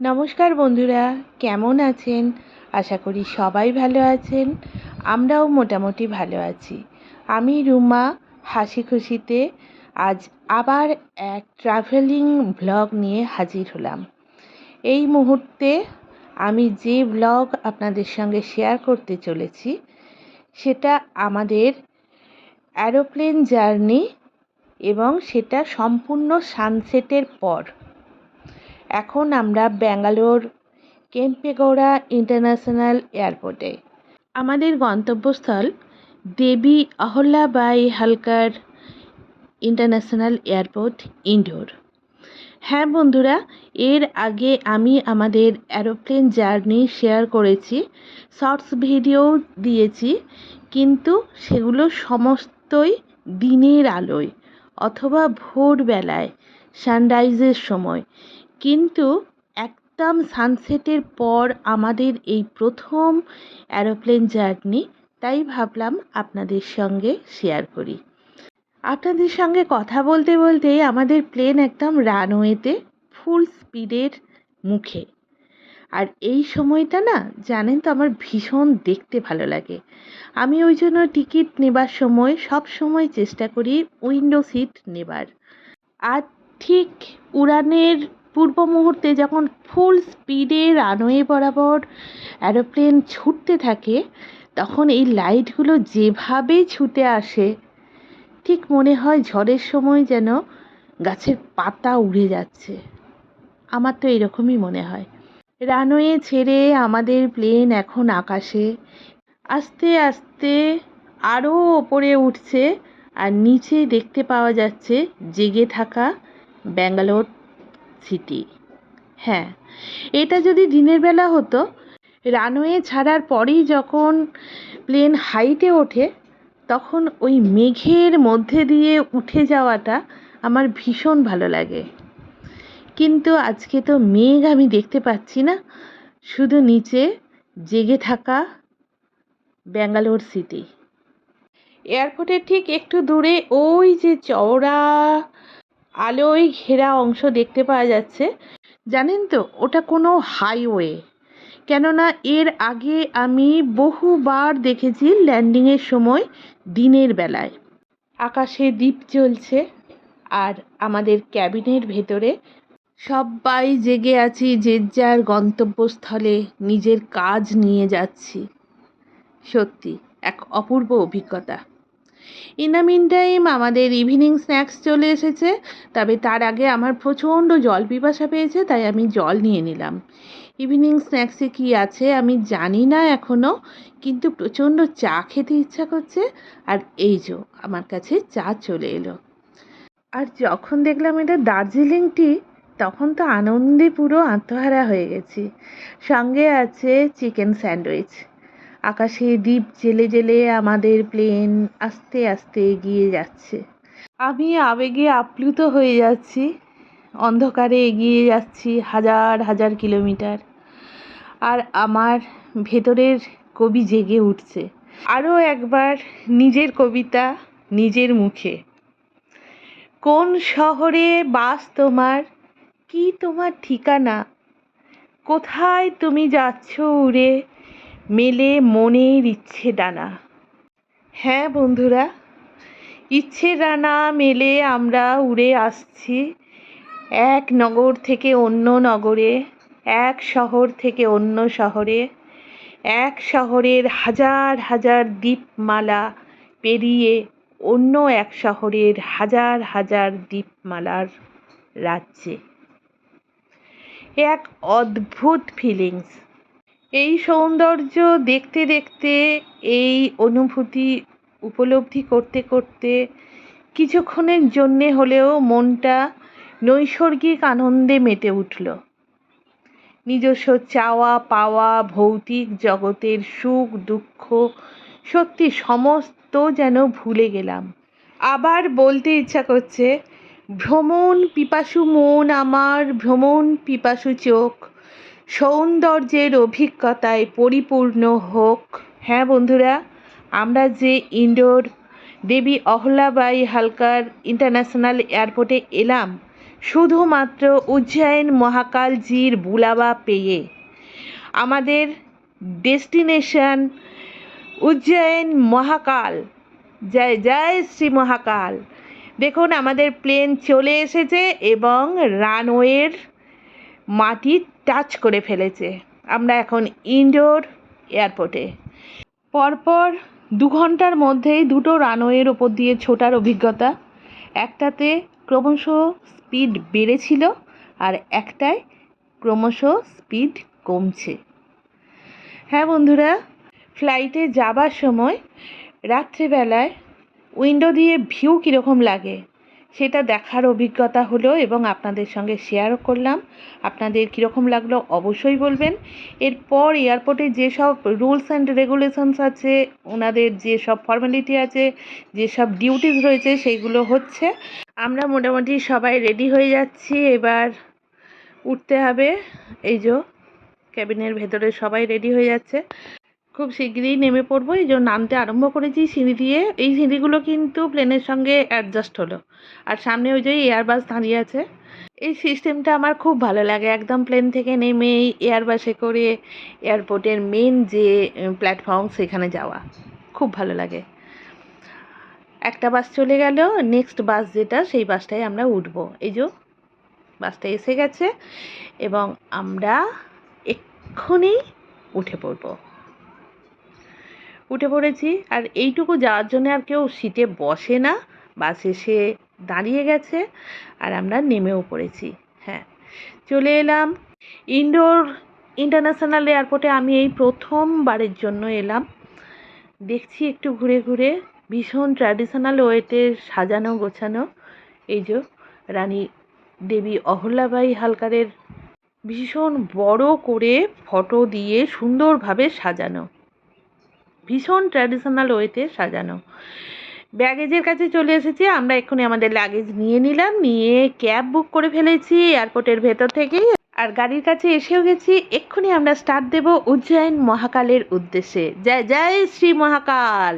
নমস্কার বন্ধুরা, কেমন আছেন? আশা করি সবাই ভালো আছেন, আমরাও মোটামুটি ভালো আছি। আমি রুমা, হাসি খুশিতে আজ আবার এক ট্রাভেলিং ব্লগ নিয়ে হাজির হলাম। এই মুহূর্তে আমি যে ব্লগ আপনাদের সঙ্গে শেয়ার করতে চলেছি, সেটা আমাদের অ্যারোপ্লেন জার্নি এবং সেটা সম্পূর্ণ সানসেটের পর। এখন আমরা ব্যাঙ্গালোর, কেম্পেগৌড়া ইন্টারন্যাশনাল এয়ারপোর্টে। আমাদের গন্তব্যস্থল দেবী অহল্যাবাই হালকার ইন্টারন্যাশনাল এয়ারপোর্ট, ইন্ডোর। হ্যাঁ বন্ধুরা, এর আগে আমি আমাদের অ্যারোপ্লেন জার্নি শেয়ার করেছি, শর্টস ভিডিও দিয়েছি, কিন্তু সেগুলো সমস্তই দিনের আলোয় অথবা ভোরবেলায়, সানরাইজের সময়। কিন্তু একদম সানসেটের পর আমাদের এই প্রথম অ্যারোপ্লেন জার্নি তাই ভাবলাম আপনাদের সঙ্গে শেয়ার করি। আপনাদের সঙ্গে কথা বলতে বলতে আমাদের প্লেন একদম রানওয়েতে ফুল স্পিডের মুখে। আর এই সময়টা না, জানেন তো আমার ভীষণ দেখতে ভালো লাগে। আমি ওই জন্য টিকিট নেবার সময় সব সময় চেষ্টা করি উইন্ডো সিট নেবার। আর ঠিক উড়ানের পূর্ব মুহূর্তে যখন ফুল স্পিডে রানওয়ে বরাবর অ্যারোপ্লেন ছুটতে থাকে, তখন এই লাইটগুলো যেভাবে ছুটে আসে, ঠিক মনে হয় ঝড়ের সময় যেন গাছের পাতা উড়ে যাচ্ছে। আমার তো এরকমই মনে হয়। রানওয়ে ছেড়ে আমাদের প্লেন এখন আকাশে, আস্তে আস্তে আরও ওপরে উঠছে আর নিচে দেখতে পাওয়া যাচ্ছে জেগে থাকা ব্যাঙ্গালোর সিটি। হ্যাঁ এটা যদি দিনের বেলা হতো, রানওয়ে ছাড়ার পরেই যখন প্লেন হাইটে ওঠে, তখন ওই মেঘের মধ্যে দিয়ে উঠে যাওয়াটা আমার ভীষণ ভালো লাগে। কিন্তু আজকে তো মেঘ আমি দেখতে পাচ্ছি না, শুধু নিচে জেগে থাকা ব্যাঙ্গালোর সিটি। এয়ারপোর্টের ঠিক একটু দূরে ওই যে চওড়া আলোয় ঘেরা অংশ দেখতে পাওয়া যাচ্ছে। জানেন তো, ওটা কোনো হাইওয়ে। কেননা এর আগে আমি বহুবার দেখেছি ল্যান্ডিংয়ের সময় দিনের বেলায়। আকাশে দ্বীপ জ্বলছে আর আমাদের ক্যাবিনের ভেতরে সবাই জেগে আছি যে যার গন্তব্যস্থলে নিজের কাজ নিয়ে যাচ্ছি। সত্যি, এক অপূর্ব অভিজ্ঞতা। ইন দ্য মিন টাইম আমাদের ইভিনিং স্ন্যাক্স চলে এসেছে, তবে তার আগে আমার প্রচণ্ড জল পিপাসা পেয়েছে, তাই আমি জল নিয়ে নিলাম। ইভিনিং স্ন্যাক্সে কি আছে আমি জানি না এখনও কিন্তু প্রচণ্ড চা খেতে ইচ্ছা করছে, আর এই যো আমার কাছে চা চলে এলো। আর যখন দেখলাম এটা দার্জিলিং টি, তখন তো আনন্দে পুরো আত্মহারা হয়ে গেছি। সঙ্গে আছে চিকেন স্যান্ডউইচ আকাশে দ্বীপ জেলে জেলে আমাদের প্লেন আস্তে আস্তে এগিয়ে যাচ্ছে। আমি আবেগে আপ্লুত হয়ে যাচ্ছি। অন্ধকারে এগিয়ে যাচ্ছি হাজার হাজার কিলোমিটার। আর আমার ভেতরের কবি জেগে উঠছে। আরও একবার নিজের কবিতা নিজের মুখে। কোন শহরে বাস তোমার? কি তোমার ঠিকানা? কোথায় তুমি যাচ্ছ উড়ে? মেলে মনের ইচ্ছে ডানা হ্যাঁ বন্ধুরা, ইচ্ছে ডানা মেলে আমরা উড়ে আসছি এক নগর থেকে অন্য নগরে, এক শহর থেকে অন্য শহরে, এক শহরের হাজার হাজার দ্বীপমালা পেরিয়ে অন্য এক শহরের হাজার হাজার দ্বীপমালার রাজ্যে। এক অদ্ভুত ফিলিংস এই সৌন্দর্য দেখতে দেখতে, এই অনুভূতি উপলব্ধি করতে করতে কিছুক্ষণের জন্যে হলেও মনটা নৈসর্গিক আনন্দে মেতে উঠল। নিজস্ব চাওয়া পাওয়া ভৌতিক জগতের সুখ, দুঃখ সত্যি সমস্ত যেন ভুলে গেলাম। আবার বলতে ইচ্ছা করছে, ভ্রমণ পিপাসু মন আমার, ভ্রমণ পিপাসু চোখ। সৌন্দর্যের অভিজ্ঞতায় পরিপূর্ণ হোক। হ্যাঁ বন্ধুরা, আমরা যে ইন্ডোর দেবী অহল্যাবাই হালকার ইন্টারন্যাশনাল এয়ারপোর্টে এলাম, শুধুমাত্র উজ্জয়ন মহাকালজির বুলাবা পেয়ে। আমাদের ডেস্টিনেশন উজ্জয়ন মহাকাল। জয় জয় শ্রী মহাকাল। দেখুন, আমাদের প্লেন চলে এসেছে এবং রানওয়ের মাটি টাচ করে ফেলেছে। আমরা এখন ইনডোর এয়ারপোর্টে। পরপর দু ঘণ্টার মধ্যেই দুটো রানওয়ের ওপর দিয়ে ছোটার অভিজ্ঞতা। একটাতে ক্রমশ স্পিড বেড়েছিল আর একটায় ক্রমশ স্পিড কমছে। হ্যাঁ বন্ধুরা, ফ্লাইটে যাবার সময় রাত্রেবেলায় উইন্ডো দিয়ে ভিউ কীরকম লাগে? সেটা দেখার অভিজ্ঞতা হলো এবং আপনাদের সঙ্গে শেয়ারও করলাম। আপনাদের কীরকম লাগল অবশ্যই বলবেন। এরপর এয়ারপোর্টে যেসব রুলস অ্যান্ড রেগুলেশনস আছে, ওনাদের যেসব ফর্মালিটি আছে, যেসব ডিউটিস রয়েছে সেইগুলো হচ্ছে। আমরা মোটামুটি সবাই রেডি হয়ে যাচ্ছি। এবার উঠতে হবে। এই যে ক্যাবিনের ভেতরে সবাই রেডি হয়ে যাচ্ছে। খুব শিগগিরই নেমে পড়ব, এই জন্য নামতে আরম্ভ করেছি সিঁড়ি দিয়ে। এই সিঁড়িগুলো কিন্তু প্লেনের সঙ্গে অ্যাডজাস্ট হলো। আর সামনে ওই যে এয়ারবাস দাঁড়িয়ে আছে। এই সিস্টেমটা আমার খুব ভালো লাগে। একদম প্লেন থেকে নেমেই এয়ারবাসে করে এয়ারপোর্টের মেন যে প্ল্যাটফর্ম সেখানে যাওয়া। খুব ভালো লাগে। একটা বাস চলে গেল নেক্সট বাস যেটা, সেই বাসটায় আমরা উঠব। এই যে বাসটা এসে গেছে এবং আমরা এক্ষুনি উঠে পড়ব। উঠে পড়েছি। আর এইটুকু যাওয়ার জন্য আর কেউ সিটে বসে না। বাস এসে দাঁড়িয়ে গেছে আর আমরা নেমেও পড়েছি। হ্যাঁ চলে এলাম ইন্ডোর ইন্টারন্যাশনাল এয়ারপোর্টে। আমি এই প্রথমবারের জন্য এলাম। দেখছি একটু ঘুরে ঘুরে ভীষণ ট্র্যাডিশনাল ওয়েতে সাজানো গোছানো। এই যে রানী দেবী অহল্যাবাই হালকারের ভীষণ বড় করে ফটো দিয়ে সুন্দরভাবে সাজানো। ভীষণ ট্র্যাডিশনাল ওয়েতে সাজানো। ব্যাগেজের কাছে চলে এসেছি, আমরা এক্ষুনি আমাদের লাগেজ নিয়ে নিলাম, নিয়ে ক্যাব বুক করে ফেলেছি এয়ারপোর্টের ভেতর থেকেই। আর গাড়ির কাছে এসেও গেছি, এক্ষুনি আমরা স্টার্ট দেব উজ্জয়ন মহাকালের উদ্দেশ্যে। জয় জয় শ্রী মহাকাল!